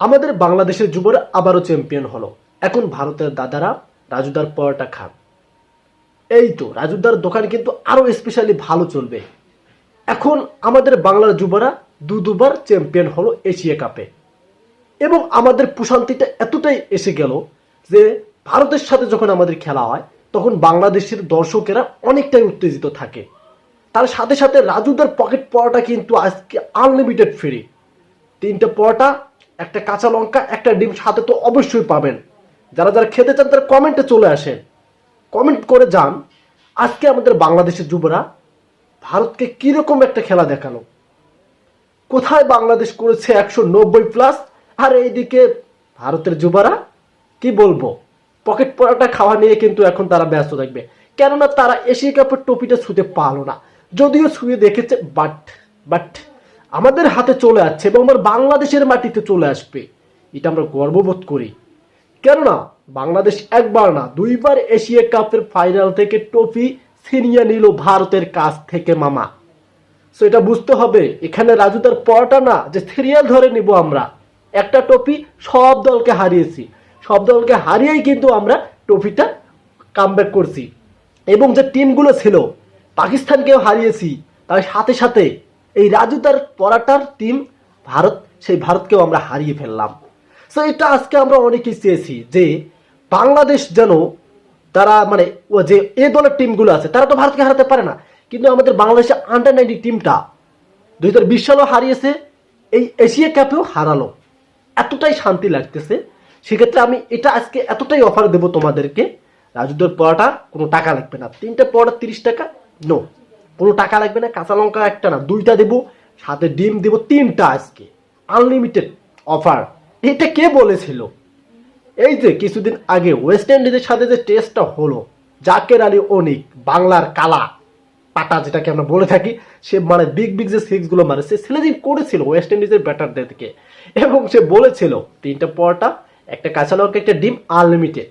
আমাদের বাংলাদেশের যুবরা আবারও চ্যাম্পিয়ন হলো। এখন ভারতের দাদারা রাজুদার পরোটা খান। এই তো, রাজুদার দোকান কিন্তু আরও স্পেশালি ভালো চলবে। এখন আমাদের বাংলার যুবরা দু দুবার চ্যাম্পিয়ন হলো এশিয়া কাপে। এবং আমাদের প্রশান্তিটা এতটাই এসে গেল যে ভারতের সাথে যখন আমাদের খেলা হয়, তখন বাংলাদেশের দর্শকেরা অনেকটাই উত্তেজিত থাকে। তার সাথে সাথে রাজুদার পকেট পরোটা কিন্তু আজকে আনলিমিটেড ফ্রি তিনটে পরোটা একটা কাঁচা লঙ্কা, একটা ডিম সাথে তো অবশ্যই পাবেন। যারা যারা খেতে চান তারা কমেন্টে চলে আসেন। কমেন্ট করে যান, আজকে আমাদের বাংলাদেশের যুবরা ভারতকে কীরকম একটা খেলা দেখাল? কোথায় বাংলাদেশ করেছে একশো নব্বই প্লাস আর এইদিকে ভারতের যুবরা, কি বলব? পকেট পরোটা খাওয়া নিয়ে কিন্তু এখন তারা ব্যস্ত থাকবে। কেননা তারা এশিয়া কাপের টপিটা ছুঁতে পারল না। যদিও ছুঁয়ে দেখেছে বাট বাট আমাদের হাতে চলে আসছে এবং আমার বাংলাদেশের মাটিতে চলে আসবে। এটা আমরা গর্ববোধ করি। কেননা, বাংলাদেশ একবার না, দুইবার এশিয়া কাপের ফাইনাল থেকে ট্রফি ছিনিয়ে নিল ভারতের কাছ থেকে মামা। সো এটা বুঝতে হবে, এখানে রাজুদার পরটা না, যে সিরিয়াল ধরে নিব আমরা। একটা টপি সব দলকে হারিয়েছি। সব দলকে হারিয়েই কিন্তু আমরা ট্রফিটা কামব্যাক করছি। এবং যে টিমগুলো ছিল, পাকিস্তানকেও হারিয়েছি, তার সাথে সাথে এই রাজুদার পরাটার টিম ভারত, সেই ভারতকেও আমরা হারিয়ে ফেললাম। সো এটা আজকে আমরা অনেকেই চেয়েছি যে বাংলাদেশ যেন তারা মানে যে এ দলের টিমগুলো আছে, তারা তো ভারতকে হারাতে পারে না। কিন্তু আমাদের বাংলাদেশের আন্ডার নাইনটি টিমটা দুই হাজার বিশ সালেও হারিয়েছে, এই এশিয়া কাপেও হারালো। এতটাই শান্তি লাগতেছে। সেক্ষেত্রে আমি এটা আজকে এতটাই অফার দেবো তোমাদেরকে, রাজুদের পড়াটা কোনো টাকা লাগবে না। তিনটে পড়া তিরিশ টাকা নো কোনো টাকা লাগবে না, কাঁচা লঙ্কা একটা না, দুইটা দেবো, সাথে ডিম দেবো তিনটা আজকে। আনলিমিটেড অফার এটা কে বলেছিল? এই যে কিছুদিন আগে ওয়েস্ট ইন্ডিজের সাথে যে টেস্টটা হলো, জাকের আলী অনিক, বাংলার কালা, পাটা যেটাকে আমরা বলে থাকি, সে মানে বিগ বিগ যে সিক্সগুলো মারে সে সিলেজিং করেছিল ওয়েস্ট ইন্ডিজের ব্যাটারদের থেকে। এবং সে বলেছিল, তিনটা পরটা, একটা কাঁচা লঙ্কা, একটা ডিম আনলিমিটেড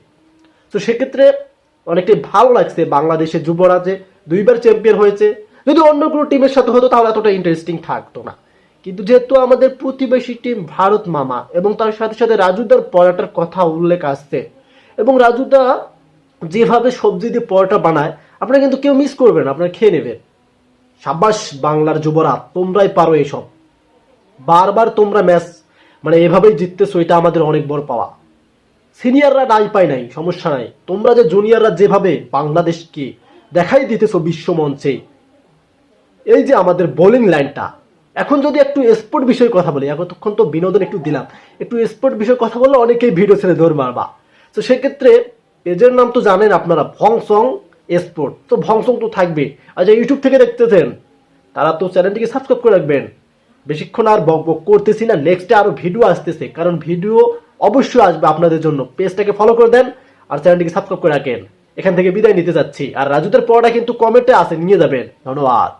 তো সেক্ষেত্রে অনেকটাই ভালো লাগছে বাংলাদেশের যুবরা যে দুইবার চ্যাম্পিয়ন হয়েছে। যদি অন্য কোনো টিমের সাথে হতো, তাহলে এতটা ইন্টারেস্টিং থাকতো না। কিন্তু যেহেতু আমাদের প্রতিবেশী টিম ভারত মামা এবং তার সাথে সাথে রাজুদার পরোটার কথা উল্লেখ আসছে, এবং রাজুদা যেভাবে সবজি দিয়ে পরোটা বানায়, আপনারা কিন্তু কেউ মিস করবেন আপনারা খেয়ে নেবেন। সাব্বাস বাংলার যুবরা, তোমরাই পারো এসব। বারবার তোমরা ম্যাচ মানে এভাবেই জিততেছো, এটা আমাদের অনেক বড় পাওয়া। সিনিয়ররা নাই পায় নাই, সমস্যা নাই। তোমরা যে জুনিয়ররা যেভাবে বাংলাদেশকে দেখাই দিতেছ বিশ্ব মঞ্চে। এই যে আমাদের বোলিং লাইনটা এখন যদি একটু স্পোর্ট বিষয়ে কথা বলি, এতক্ষণ তো বিনোদন একটু দিলাম। একটু স্পোর্ট বিষয়ে কথা বললে অনেকেই ভিডিও ছেড়ে ধর মারবা। তো সেক্ষেত্রে পেজের নাম তো জানেন আপনারা, ভংসং স্পোর্ট তো ভংসং তো থাকবে। আর যে ইউটিউব থেকে দেখতেছেন, তারা তো চ্যানেলটিকে সাবস্ক্রাইব করে রাখবেন। বেশিক্ষণ আর বক বক করতেছি না নেক্সটে আরও ভিডিও আসতেছে। কারণ ভিডিও অবশ্যই আসবে আপনাদের জন্য। পেজটাকে ফলো করে দেন আর চ্যানেলটিকে সাবস্ক্রাইব করে রাখেন। এখান থেকে বিদায় নিতে যাচ্ছি। আর রাজুদের পড়াটা কিন্তু কমেন্টে আছে নিয়ে যাবেন। ধন্যবাদ।